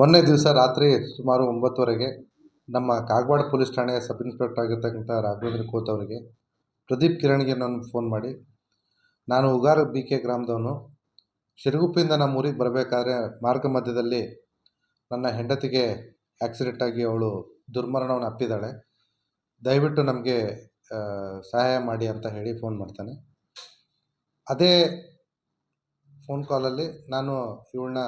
ಮೊನ್ನೆ ದಿವಸ ರಾತ್ರಿ ಸುಮಾರು ಒಂಬತ್ತುವರೆಗೆ ನಮ್ಮ ಕಾಗವಾಡ ಪೊಲೀಸ್ ಠಾಣೆಯ ಸಬ್ ಇನ್ಸ್ಪೆಕ್ಟರ್ ಆಗಿರ್ತಕ್ಕಂಥ ರಾಘವೇಂದ್ರ ಕೋತ್ ಅವರಿಗೆ ಪ್ರದೀಪ್ ಕಿರಣ್ಗೆ ನಾನು ಫೋನ್ ಮಾಡಿ, ನಾನು ಉಗಾರ ಬಿ ಕೆ ಗ್ರಾಮದವನು. ಶಿರಗುಪ್ಪಿಂದ ನಮ್ಮ ಊರಿಗೆ ಬರಬೇಕಾದ್ರೆ ಮಾರ್ಗ ಮಧ್ಯದಲ್ಲಿ ನನ್ನ ಹೆಂಡತಿಗೆ ಆಕ್ಸಿಡೆಂಟ್ ಆಗಿ ಅವಳು ದುರ್ಮರಣವನ್ನು ಅಪ್ಪಿದ್ದಾಳೆ. ದಯವಿಟ್ಟು ನಮಗೆ ಸಹಾಯ ಮಾಡಿ ಅಂತ ಹೇಳಿ ಫೋನ್ ಮಾಡ್ತಾನೆ. ಅದೇ ಫೋನ್ ಕಾಲಲ್ಲಿ ನಾನು ಇವಳನ್ನ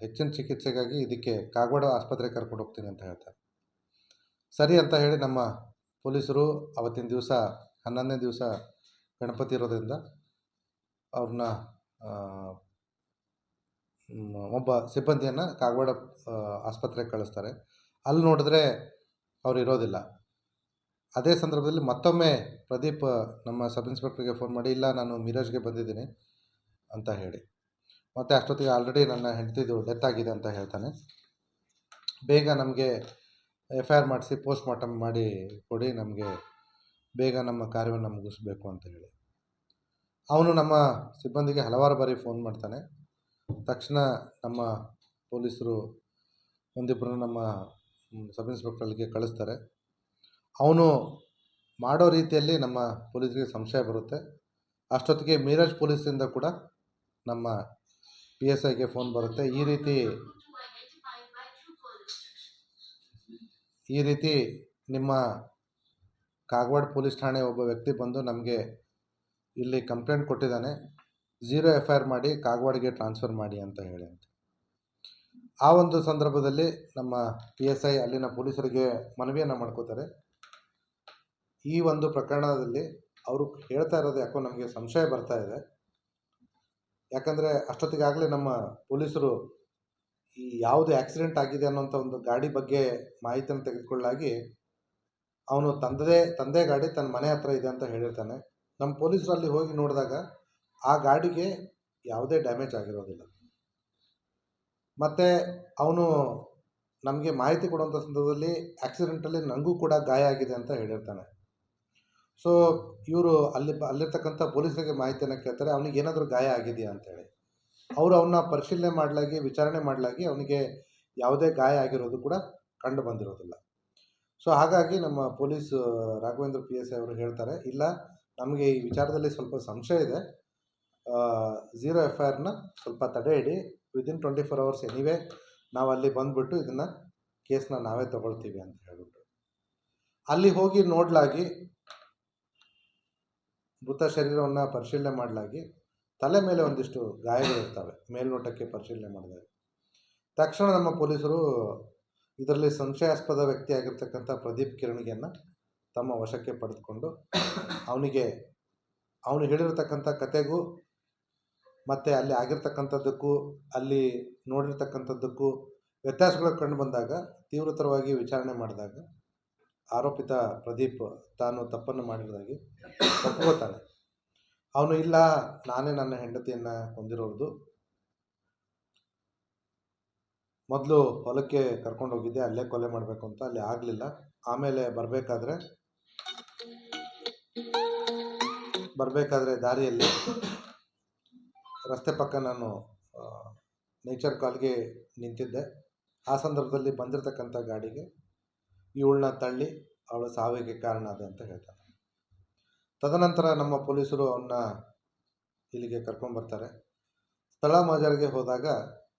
ಹೆಚ್ಚಿನ ಚಿಕಿತ್ಸೆಗಾಗಿ ಇದಕ್ಕೆ ಕಾಗವಾಡ ಆಸ್ಪತ್ರೆಗೆ ಕರ್ಕೊಂಡು ಹೋಗ್ತೀನಿ ಅಂತ ಹೇಳ್ತಾರೆ. ಸರಿ ಅಂತ ಹೇಳಿ ನಮ್ಮ ಪೊಲೀಸರು ಅವತ್ತಿನ ದಿವಸ, ಹನ್ನೊಂದನೇ ದಿವಸ ಗಣಪತಿ ಇರೋದ್ರಿಂದ ಅವ್ರನ್ನ ಒಬ್ಬ ಸಿಬ್ಬಂದಿಯನ್ನು ಕಾಗವಾಡ ಆಸ್ಪತ್ರೆಗೆ ಕಳಿಸ್ತಾರೆ. ಅಲ್ಲಿ ನೋಡಿದ್ರೆ ಅವ್ರು ಇರೋದಿಲ್ಲ. ಅದೇ ಸಂದರ್ಭದಲ್ಲಿ ಮತ್ತೊಮ್ಮೆ ಪ್ರದೀಪ್ ನಮ್ಮ ಸಬ್ ಇನ್ಸ್ಪೆಕ್ಟ್ರಿಗೆ ಫೋನ್ ಮಾಡಿ, ಇಲ್ಲ ನಾನು ಮಿರಾಜ್ಗೆ ಬಂದಿದ್ದೀನಿ. ಅಂತ ಹೇಳಿ. ಮತ್ತು ಅಷ್ಟೊತ್ತಿಗೆ ಆಲ್ರೆಡಿ ನನ್ನ ಹೆಂಡತಿದು ಡೆತ್ ಆಗಿದೆ ಅಂತ ಹೇಳ್ತಾನೆ. ಬೇಗ ನಮಗೆ ಎಫ್ ಐ ಆರ್ ಮಾಡಿಸಿ ಪೋಸ್ಟ್ ಮಾರ್ಟಮ್ ಮಾಡಿ ಕೊಡಿ, ನಮಗೆ ಬೇಗ ನಮ್ಮ ಕಾರ್ಯವನ್ನು ಮುಗಿಸ್ಬೇಕು ಅಂತ ಹೇಳಿ. ಅವನು ನಮ್ಮ ಸಿಬ್ಬಂದಿಗೆ ಹಲವಾರು ಬಾರಿ ಫೋನ್ ಮಾಡ್ತಾನೆ. ತಕ್ಷಣ ನಮ್ಮ ಪೊಲೀಸರು ಒಂದಿಬ್ಬರನ್ನು ನಮ್ಮ ಸಬ್ ಇನ್ಸ್ಪೆಕ್ಟರ್ ಕಳಿಸ್ತಾರೆ. ಅವನು ಮಾಡೋ ರೀತಿಯಲ್ಲಿ ನಮ್ಮ ಪೊಲೀಸರಿಗೆ ಸಂಶಯ ಬರುತ್ತೆ. ಅಷ್ಟೊತ್ತಿಗೆ ಮೀರಜ್ ಪೊಲೀಸರಿಂದ ಕೂಡ ನಮ್ಮ ಪಿ ಎಸ್ ಐಗೆ ಫೋನ್ ಬರುತ್ತೆ. ಈ ರೀತಿ ಈ ರೀತಿ ನಿಮ್ಮ ಕಾಗವಾಡ ಪೊಲೀಸ್ ಠಾಣೆ ಒಬ್ಬ ವ್ಯಕ್ತಿ ಬಂದು ನಮಗೆ ಇಲ್ಲಿ ಕಂಪ್ಲೇಂಟ್ ಕೊಟ್ಟಿದ್ದಾನೆ. ಝೀರೋ ಎಫ್ ಐ ಆರ್ ಮಾಡಿ ಕಾಗವಾಡಿಗೆ ಟ್ರಾನ್ಸ್ಫರ್ ಮಾಡಿ ಅಂತ ಹೇಳಿ ಅಂತ. ಆ ಒಂದು ಸಂದರ್ಭದಲ್ಲಿ ನಮ್ಮ ಪಿ ಎಸ್ ಐ ಅಲ್ಲಿನ ಪೊಲೀಸರಿಗೆ ಮನವಿಯನ್ನು ಮಾಡ್ಕೋತಾರೆ. ಈ ಒಂದು ಪ್ರಕರಣದಲ್ಲಿ ಅವರು ಹೇಳ್ತಾ ಇರೋದು ಯಾಕೋ ನಮಗೆ ಸಂಶಯ ಬರ್ತಾ ಇದೆ. ಯಾಕಂದರೆ ಅಷ್ಟೊತ್ತಿಗಾಗಲೇ ನಮ್ಮ ಪೊಲೀಸರು ಈ ಯಾವುದು ಆಕ್ಸಿಡೆಂಟ್ ಆಗಿದೆ ಅನ್ನೋಂಥ ಒಂದು ಗಾಡಿ ಬಗ್ಗೆ ಮಾಹಿತಿಯನ್ನು ತೆಗೆದುಕೊಳ್ಳಾಗಿ ಅವನು ತಂದದೇ, ತಂದೆ ಗಾಡಿ ತನ್ನ ಮನೆ ಹತ್ರ ಇದೆ ಅಂತ ಹೇಳಿರ್ತಾನೆ. ನಮ್ಮ ಪೊಲೀಸರು ಅಲ್ಲಿ ಹೋಗಿ ನೋಡಿದಾಗ ಆ ಗಾಡಿಗೆ ಯಾವುದೇ ಡ್ಯಾಮೇಜ್ ಆಗಿರೋದಿಲ್ಲ. ಮತ್ತು ಅವನು ನಮಗೆ ಮಾಹಿತಿ ಕೊಡುವಂಥ ಸಂದರ್ಭದಲ್ಲಿ ಆಕ್ಸಿಡೆಂಟಲ್ಲಿ ನನಗೂ ಕೂಡ ಗಾಯ ಆಗಿದೆ ಅಂತ ಹೇಳಿರ್ತಾನೆ. ಸೊ ಇವರು ಅಲ್ಲಿ ಅಲ್ಲಿರ್ತಕ್ಕಂಥ ಪೊಲೀಸರಿಗೆ ಮಾಹಿತಿಯನ್ನು ಕೇಳ್ತಾರೆ, ಅವನಿಗೆ ಏನಾದರೂ ಗಾಯ ಆಗಿದೆಯಾ ಅಂತೇಳಿ. ಅವರು ಅವನ್ನ ಪರಿಶೀಲನೆ ಮಾಡಲಾಗಿ, ವಿಚಾರಣೆ ಮಾಡಲಾಗಿ ಅವನಿಗೆ ಯಾವುದೇ ಗಾಯ ಆಗಿರೋದು ಕೂಡ ಕಂಡು ಬಂದಿರೋದಿಲ್ಲ. ಸೊ ಹಾಗಾಗಿ ನಮ್ಮ police Raghavendra P S I ಅವರು ಹೇಳ್ತಾರೆ, ಇಲ್ಲ, ನಮಗೆ ಈ ವಿಚಾರದಲ್ಲಿ ಸ್ವಲ್ಪ ಸಂಶಯ ಇದೆ. ಝೀರೋ ಎಫ್ ಐ ಆರ್ನ ಸ್ವಲ್ಪ ತಡೆ ಇಡಿ within twenty four hours anyway ನಾವು ಅಲ್ಲಿ ಬಂದುಬಿಟ್ಟು ಇದನ್ನು ಕೇಸನ್ನ ನಾವೇ ತಗೊಳ್ತೀವಿ ಅಂತ ಹೇಳ್ಬಿಟ್ಟು ಅಲ್ಲಿ ಹೋಗಿ ನೋಡಲಾಗಿ ಮೃತ ಶರೀರವನ್ನು ಪರಿಶೀಲನೆ ಮಾಡಲಾಗಿ ತಲೆ ಮೇಲೆ ಒಂದಿಷ್ಟು ಗಾಯಗಳಿರ್ತವೆ ಮೇಲ್ನೋಟಕ್ಕೆ ಪರಿಶೀಲನೆ ಮಾಡಿದಾಗ. ತಕ್ಷಣ ನಮ್ಮ ಪೊಲೀಸರು ಇದರಲ್ಲಿ ಸಂಶಯಾಸ್ಪದ ವ್ಯಕ್ತಿ ಆಗಿರ್ತಕ್ಕಂಥ ಪ್ರದೀಪ್ ಕಿರಣಿಗೆಯನ್ನು ತಮ್ಮ ವಶಕ್ಕೆ ಪಡೆದುಕೊಂಡು ಅವನಿಗೆ, ಅವನು ಹೇಳಿರತಕ್ಕಂಥ ಕತೆಗೂ ಮತ್ತು ಅಲ್ಲಿ ಆಗಿರ್ತಕ್ಕಂಥದ್ದಕ್ಕೂ, ಅಲ್ಲಿ ನೋಡಿರ್ತಕ್ಕಂಥದ್ದಕ್ಕೂ ವ್ಯತ್ಯಾಸಗಳು ಕಂಡು ಬಂದಾಗ ತೀವ್ರತರವಾಗಿ ವಿಚಾರಣೆ ಮಾಡಿದಾಗ ಆರೋಪಿತ ಪ್ರದೀಪ್ ತಾನು ತಪ್ಪನ್ನು ಮಾಡಿರೋದಾಗಿ ಒಪ್ಕೋತಾನೆ ಅವನು, ಇಲ್ಲ, ನಾನೇ ನನ್ನ ಹೆಂಡತಿಯನ್ನು ಹೊಂದಿರೋದು ಮೊದಲು ಹೊಲಕ್ಕೆ ಕರ್ಕೊಂಡು ಹೋಗಿದ್ದೆ, ಅಲ್ಲೇ ಕೊಲೆ ಮಾಡಬೇಕು ಅಂತ, ಅಲ್ಲಿ ಆಗಲಿಲ್ಲ. ಆಮೇಲೆ ಬರಬೇಕಾದ್ರೆ ಬರಬೇಕಾದ್ರೆ ದಾರಿಯಲ್ಲಿ ರಸ್ತೆ ಪಕ್ಕ ನಾನು ನೇಚರ್ ಕಾಲ್ಗೆ ನಿಂತಿದ್ದೆ. ಆ ಸಂದರ್ಭದಲ್ಲಿ ಬಂದಿರತಕ್ಕಂಥ ಗಾಡಿಗೆ ಇವಳನ್ನ ತಳ್ಳಿ ಅವಳ ಸಾವಿಗೆ ಕಾರಣ ಅದು ಅಂತ ಹೇಳ್ತಾರೆ. ತದನಂತರ ನಮ್ಮ ಪೊಲೀಸರು ಅವನ್ನ ಇಲ್ಲಿಗೆ ಕರ್ಕೊಂಬರ್ತಾರೆ ಸ್ಥಳ ಮಾಜಾರಿಗೆ ಹೋದಾಗ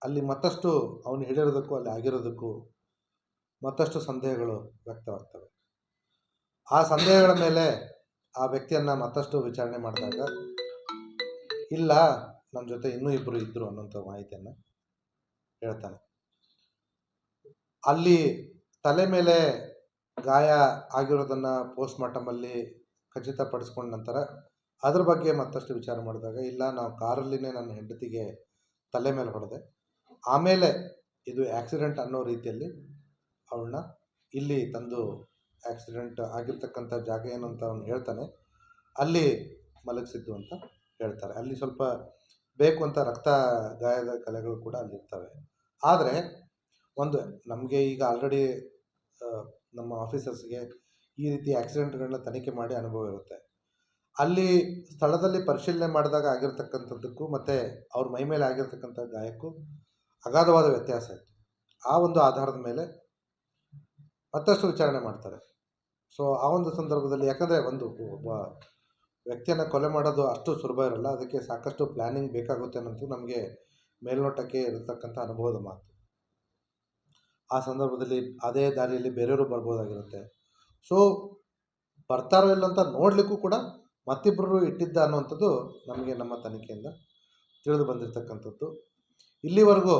ಅಲ್ಲಿ ಮತ್ತಷ್ಟು ಅವನು ಹಿಡಿಯೋದಕ್ಕೂ ಅಲ್ಲಿ ಆಗಿರೋದಕ್ಕೂ ಮತ್ತಷ್ಟು ಸಂದೇಹಗಳು ವ್ಯಕ್ತವಾಗ್ತವೆ. ಆ ಸಂದೇಹಗಳ ಮೇಲೆ ಆ ವ್ಯಕ್ತಿಯನ್ನು ಮತ್ತಷ್ಟು ವಿಚಾರಣೆ ಮಾಡಿದಾಗ, ಇಲ್ಲ ನಮ್ಮ ಜೊತೆ ಇನ್ನೂ ಇಬ್ಬರು ಇದ್ದರು ಅನ್ನೋಂಥ ಮಾಹಿತಿಯನ್ನು ಹೇಳ್ತಾನೆ. ಅಲ್ಲಿ ತಲೆ ಮೇಲೆ ಗಾಯ ಆಗಿರೋದನ್ನು ಪೋಸ್ಟ್ ಮಾರ್ಟಮಲ್ಲಿ ಖಚಿತಪಡಿಸ್ಕೊಂಡ ನಂತರ ಅದ್ರ ಬಗ್ಗೆ ಮತ್ತಷ್ಟು ವಿಚಾರ ಮಾಡಿದಾಗ, ಇಲ್ಲ, ನಾವು ಕಾರಲ್ಲಿನೇ ನನ್ನ ಹೆಂಡತಿಗೆ ತಲೆ ಮೇಲೆ ಹೊಡೆದೆ. ಆಮೇಲೆ ಇದು ಆ್ಯಕ್ಸಿಡೆಂಟ್ ಅನ್ನೋ ರೀತಿಯಲ್ಲಿ ಅವಳನ್ನ ಇಲ್ಲಿ ತಂದು ಆ್ಯಕ್ಸಿಡೆಂಟ್ ಆಗಿರ್ತಕ್ಕಂಥ ಜಾಗ ಏನು ಅಂತ ಅವನು ಹೇಳ್ತಾನೆ. ಅಲ್ಲಿ ಮಲಗಿಸಿದ್ದು ಅಂತ ಹೇಳ್ತಾರೆ. ಅಲ್ಲಿ ಸ್ವಲ್ಪ ಬೇಕು ಅಂತ ರಕ್ತ ಗಾಯದ ಕಲೆಗಳು ಕೂಡ ಅಲ್ಲಿರ್ತವೆ ಆದರೆ ಒಂದು ನಮಗೆ ಈಗ ಆಲ್ರೆಡಿ ನಮ್ಮ ಆಫೀಸರ್ಸ್ಗೆ ಈ ರೀತಿ ಆಕ್ಸಿಡೆಂಟ್ಗಳನ್ನ ತನಿಖೆ ಮಾಡಿ ಅನುಭವ ಇರುತ್ತೆ. ಅಲ್ಲಿ ಸ್ಥಳದಲ್ಲಿ ಪರಿಶೀಲನೆ ಮಾಡಿದಾಗ ಆಗಿರ್ತಕ್ಕಂಥದ್ದಕ್ಕೂ ಮತ್ತು ಅವ್ರ ಮೈ ಮೇಲೆ ಆಗಿರ್ತಕ್ಕಂಥ ಗಾಯಕ್ಕೂ ಅಗಾಧವಾದ ವ್ಯತ್ಯಾಸ ಇತ್ತು. ಆ ಒಂದು ಆಧಾರದ ಮೇಲೆ ಮತ್ತಷ್ಟು ವಿಚಾರಣೆ ಮಾಡ್ತಾರೆ. ಸೊ, ಆ ಒಂದು ಸಂದರ್ಭದಲ್ಲಿ ಯಾಕಂದರೆ ಒಂದು ಒಬ್ಬ ವ್ಯಕ್ತಿಯನ್ನು ಕೊಲೆ ಮಾಡೋದು ಅಷ್ಟು ಸುಲಭ ಇರಲ್ಲ. ಅದಕ್ಕೆ ಸಾಕಷ್ಟು ಪ್ಲ್ಯಾನಿಂಗ್ ಬೇಕಾಗುತ್ತೆ ಅನ್ನೋದು ನಮಗೆ ಮೇಲ್ನೋಟಕ್ಕೆ ಇರತಕ್ಕಂಥ ಅನುಭವದ ಮಾತು. ಆ ಸಂದರ್ಭದಲ್ಲಿ ಅದೇ ದಾರಿಯಲ್ಲಿ ಬೇರೆಯವರು ಬರ್ಬೋದಾಗಿರುತ್ತೆ. ಸೊ ಬರ್ತಾರೋ ಇಲ್ಲ ಅಂತ ನೋಡಲಿಕ್ಕೂ ಕೂಡ ಮತ್ತಿಬ್ಬರು ಇಟ್ಟಿದ್ದ ಅನ್ನುವಂಥದ್ದು ನಮಗೆ ನಮ್ಮ ತನಿಖೆಯಿಂದ ತಿಳಿದು ಬಂದಿರತಕ್ಕಂಥದ್ದು. ಇಲ್ಲಿವರೆಗೂ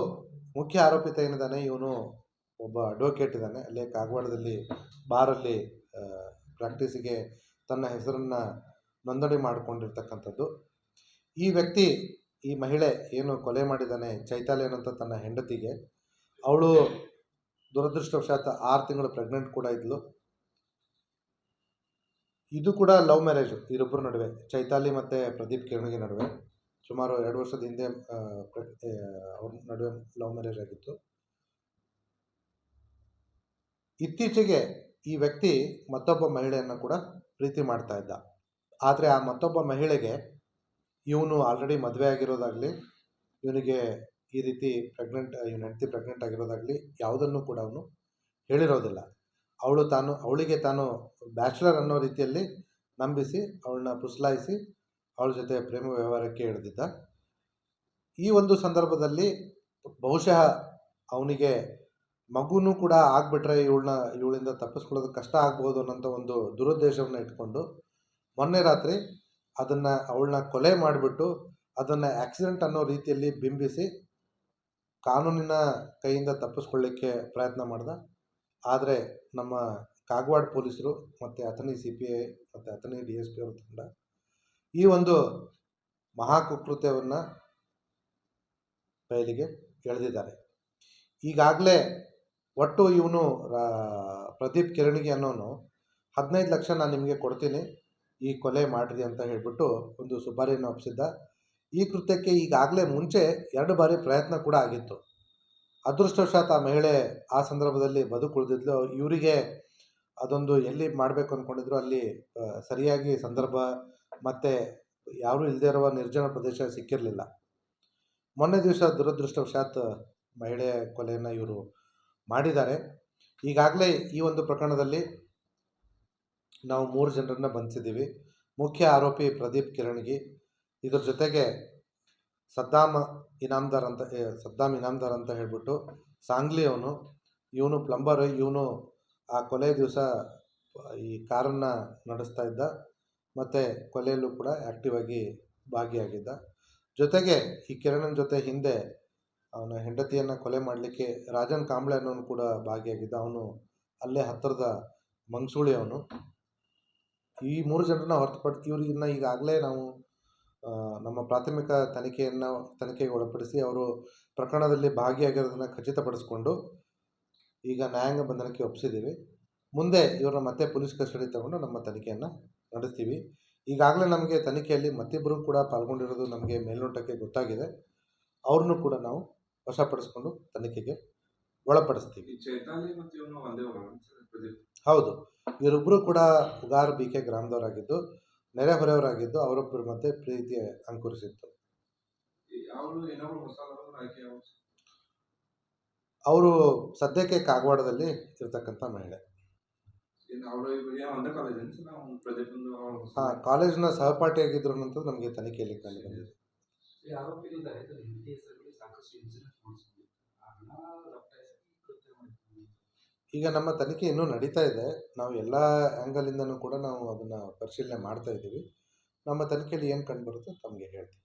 ಮುಖ್ಯ ಆರೋಪಿತ ಏನಿದ್ದಾನೆ, ಇವನು ಒಬ್ಬ ಅಡ್ವೊಕೇಟ್ ಇದ್ದಾನೆ. ಅಲ್ಲೇ ಕಾಗವಾಡದಲ್ಲಿ, ಬಾರಲ್ಲಿ ಪ್ರಾಕ್ಟೀಸಿಗೆ ತನ್ನ ಹೆಸರನ್ನು ನೋಂದಣಿ ಮಾಡಿಕೊಂಡಿರ್ತಕ್ಕಂಥದ್ದು. ಈ ವ್ಯಕ್ತಿ, ಈ ಮಹಿಳೆ ಏನು ಕೊಲೆ ಮಾಡಿದ್ದಾನೆ, ಚೈತಾಲಿ ತನ್ನ ಹೆಂಡತಿಗೆ, ಅವಳು ದುರದೃಷ್ಟವಶಾತ್ ಆರು ತಿಂಗಳು ಪ್ರೆಗ್ನೆಂಟ್ ಕೂಡ ಇದ್ಲು. ಇದು ಕೂಡ ಲವ್ ಮ್ಯಾರೇಜ್ ಇವರಿಬ್ಬರ ನಡುವೆ. ಚೈತಾಲಿ ಮತ್ತು ಪ್ರದೀಪ್ ಕಿರಣಿಗೆ ನಡುವೆ. ಸುಮಾರು ಎರಡು ವರ್ಷದ ಹಿಂದೆ ಅವ್ರ ನಡುವೆ ಲವ್ ಮ್ಯಾರೇಜ್ ಆಗಿತ್ತು. ಇತ್ತೀಚೆಗೆ ಈ ವ್ಯಕ್ತಿ ಮತ್ತೊಬ್ಬ ಮಹಿಳೆಯನ್ನು ಕೂಡ ಪ್ರೀತಿ ಮಾಡ್ತಾ ಇದ್ದ. ಆದರೆ ಆ ಮತ್ತೊಬ್ಬ ಮಹಿಳೆಗೆ ಇವನು ಆಲ್ರೆಡಿ ಮದುವೆ ಆಗಿರೋದಾಗಲಿ, ಇವನಿಗೆ ಈ ರೀತಿ ಪ್ರೆಗ್ನೆಂಟ್ ಇವನ ಹೆಂಡತಿ ಪ್ರೆಗ್ನೆಂಟ್ ಆಗಿರೋದಾಗಲಿ ಯಾವುದನ್ನು ಕೂಡ ಅವನು ಹೇಳಿರೋದಿಲ್ಲ. ಅವಳು ತಾನು, ಅವಳಿಗೆ ತಾನು ಬ್ಯಾಚುಲರ್ ಅನ್ನೋ ರೀತಿಯಲ್ಲಿ ನಂಬಿಸಿ, ಅವಳನ್ನ ಪುಸಲಾಯಿಸಿ, ಅವಳ ಜೊತೆ ಪ್ರೇಮ ವ್ಯವಹಾರಕ್ಕೆ ಹಿಡಿದಿದ್ದ ಈ ಒಂದು ಸಂದರ್ಭದಲ್ಲಿ ಬಹುಶಃ ಅವನಿಗೆ ಮಗುನೂ ಕೂಡ ಆಗ್ಬಿಟ್ರೆ ಇವಳನ್ನ, ಇವಳಿಂದ ತಪ್ಪಿಸ್ಕೊಳ್ಳೋದು ಕಷ್ಟ ಆಗ್ಬೋದು ಅನ್ನೋಂಥ ಒಂದು ದುರುದ್ದೇಶವನ್ನು ಇಟ್ಕೊಂಡು ಮೊನ್ನೆ ರಾತ್ರಿ ಅದನ್ನು ಅವಳನ್ನ ಕೊಲೆ ಮಾಡಿಬಿಟ್ಟು ಅದನ್ನು ಆಕ್ಸಿಡೆಂಟ್ ಅನ್ನೋ ರೀತಿಯಲ್ಲಿ ಬಿಂಬಿಸಿ ಕಾನೂನಿನ ಕೈಯಿಂದ ತಪ್ಪಿಸ್ಕೊಳ್ಳಿಕ್ಕೆ ಪ್ರಯತ್ನ ಮಾಡ್ದ. ಆದರೆ ನಮ್ಮ ಕಾಗವಾಡ ಪೊಲೀಸರು ಮತ್ತು ಅಥಣಿ ಸಿ ಪಿ ಐ ಮತ್ತು ಅಥಣಿ ಡಿ ಎಸ್ ಪಿ ಅವರು ತಂಡ ಈ ಒಂದು ಮಹಾಕುಕೃತ್ಯವನ್ನು ಬಯಲಿಗೆ ಎಳೆದಿದ್ದಾರೆ. ಈಗಾಗಲೇ ಒಟ್ಟು ಇವನು ಪ್ರದೀಪ್ ಕಿರಣಿಗೆ ಅನ್ನೋನು ಹದಿನೈದು ಲಕ್ಷ ನಾನು ನಿಮಗೆ ಕೊಡ್ತೀನಿ, ಈ ಕೊಲೆ ಮಾಡಿರಿ ಅಂತ ಹೇಳಿಬಿಟ್ಟು ಒಂದು ಸುಪಾರಿಯನ್ನು ಒಪ್ಪಿಸಿದ್ದ ಈ ಕೃತ್ಯಕ್ಕೆ ಈಗಾಗಲೇ ಮುಂಚೆ ಎರಡು ಬಾರಿ ಪ್ರಯತ್ನ ಕೂಡ ಆಗಿತ್ತು. ಅದೃಷ್ಟವಶಾತ್ ಆ ಮಹಿಳೆ ಆ ಸಂದರ್ಭದಲ್ಲಿ ಬದುಕುಳಿದಿದ್ಲು. ಇವರಿಗೆ ಅದೊಂದು ಎಲ್ಲಿ ಮಾಡಬೇಕು ಅಂದ್ಕೊಂಡಿದ್ರು ಅಲ್ಲಿ ಸರಿಯಾಗಿ ಸಂದರ್ಭ ಮತ್ತು ಯಾರೂ ಇಲ್ಲದೇ ಇರುವ ನಿರ್ಜನ ಪ್ರದೇಶ ಸಿಕ್ಕಿರಲಿಲ್ಲ. ಮೊನ್ನೆ ದಿವಸ ದುರದೃಷ್ಟವಶಾತ್ ಮಹಿಳೆಯ ಕೊಲೆಯನ್ನು ಇವರು ಮಾಡಿದ್ದಾರೆ. ಈಗಾಗಲೇ ಈ ಒಂದು ಪ್ರಕರಣದಲ್ಲಿ ನಾವು ಮೂರು ಜನರನ್ನು ಬಂಧಿಸಿದ್ದೀವಿ. ಮುಖ್ಯ ಆರೋಪಿ ಪ್ರದೀಪ್ ಕಿರಣ್ಗಿ ಇದ್ರ ಜೊತೆಗೆ ಸದ್ದಾಮ ಇನಾಮ್ದಾರ್ ಅಂತ ಸದ್ದಾಮ್ ಇನಾಮ್ದಾರ್ ಅಂತ ಹೇಳ್ಬಿಟ್ಟು ಸಾಂಗ್ಲಿ ಅವನು. ಇವನು ಪ್ಲಂಬರ್, ಇವನು ಆ ಕೊಲೆ ದಿವಸ ಈ ಕಾರನ್ನು ನಡೆಸ್ತಾ ಇದ್ದ. ಮತ್ತು ಕೊಲೆಯಲ್ಲೂ ಕೂಡ ಆ್ಯಕ್ಟಿವ್ ಆಗಿ ಭಾಗಿಯಾಗಿದ್ದ. ಜೊತೆಗೆ ಈ ಕಿರಣನ ಜೊತೆ ಹಿಂದೆ ಅವನ ಹೆಂಡತಿಯನ್ನು ಕೊಲೆ ಮಾಡಲಿಕ್ಕೆ ರಾಜನ್ ಕಾಂಬ್ಳೆ ಅನ್ನೋನು ಕೂಡ ಭಾಗಿಯಾಗಿದ್ದ. ಅವನು ಅಲ್ಲೇ ಹತ್ತಿರದ ಮಂಗಸೂಳಿ ಅವನು. ಈ ಮೂರು ಜನರನ್ನ ಹೊರತುಪಡಿಸಿ ಇವ್ರಿಗಿನ್ನ ಈಗಾಗಲೇ ನಾವು ನಮ್ಮ ಪ್ರಾಥಮಿಕ ತನಿಖೆಯನ್ನು ತನಿಖೆಗೆ ಒಳಪಡಿಸಿ ಅವರು ಪ್ರಕರಣದಲ್ಲಿ ಭಾಗಿಯಾಗಿರೋದನ್ನು ಖಚಿತಪಡಿಸಿಕೊಂಡು ಈಗ ನ್ಯಾಯಾಂಗ ಬಂಧನಕ್ಕೆ ಒಪ್ಪಿಸಿದ್ದೀವಿ. ಮುಂದೆ ಇವರನ್ನ ಮತ್ತೆ ಪೊಲೀಸ್ ಕಸ್ಟಡಿ ತಗೊಂಡು ನಮ್ಮ ತನಿಖೆಯನ್ನು ನಡೆಸ್ತೀವಿ. ಈಗಾಗಲೇ ನಮಗೆ ತನಿಖೆಯಲ್ಲಿ ಮತ್ತಿಬ್ಬರು ಕೂಡ ಪಾಲ್ಗೊಂಡಿರೋದು ನಮಗೆ ಮೇಲ್ನೋಟಕ್ಕೆ ಗೊತ್ತಾಗಿದೆ. ಅವ್ರನ್ನೂ ಕೂಡ ನಾವು ವಶಪಡಿಸ್ಕೊಂಡು ತನಿಖೆಗೆ ಒಳಪಡಿಸ್ತೀವಿ. ಹೌದು. ಇವರಿಬ್ಬರು ಕೂಡ ಉಗಾರ್ ಬಿ ಕೆ ಗ್ರಾಮದವರಾಗಿದ್ದು ನೆರೆಹೊರೆಯವರಾಗಿದ್ದು ಅವರೊಬ್ಬರ ಮಧ್ಯೆ ಪ್ರೀತಿ ಅಂಕುರಿಸಿತ್ತು. ಅವರು ಸದ್ಯಕ್ಕೆ ಕಾಗವಾಡದಲ್ಲಿ ಇರ್ತಕ್ಕಂಥ ಮಹಿಳೆ. ಹಾಂ ಕಾಲೇಜಿನ ಸಹಪಾಠಿಯಾಗಿದ್ರು ಅನ್ನೋದು ನಮಗೆ ತನಿಖೆಯಲ್ಲಿ ಕಂಡು ಬಂದಿದೆ ಸಾಕಷ್ಟು ಈಗ ನಮ್ಮ ತನಿಖೆ ಇನ್ನೂ ನಡೀತಾ ಇದೆ. ನಾವು ಎಲ್ಲ ಆ್ಯಂಗಲಿಂದನೂ ಕೂಡ ನಾವು ಅದನ್ನು ಪರಿಶೀಲನೆ ಮಾಡ್ತಾ ಇದ್ದೀವಿ. ನಮ್ಮ ತನಿಖೆಯಲ್ಲಿ ಏನು ಕಂಡು ಬರುತ್ತೋ ತಮಗೆ ಹೇಳ್ತೀವಿ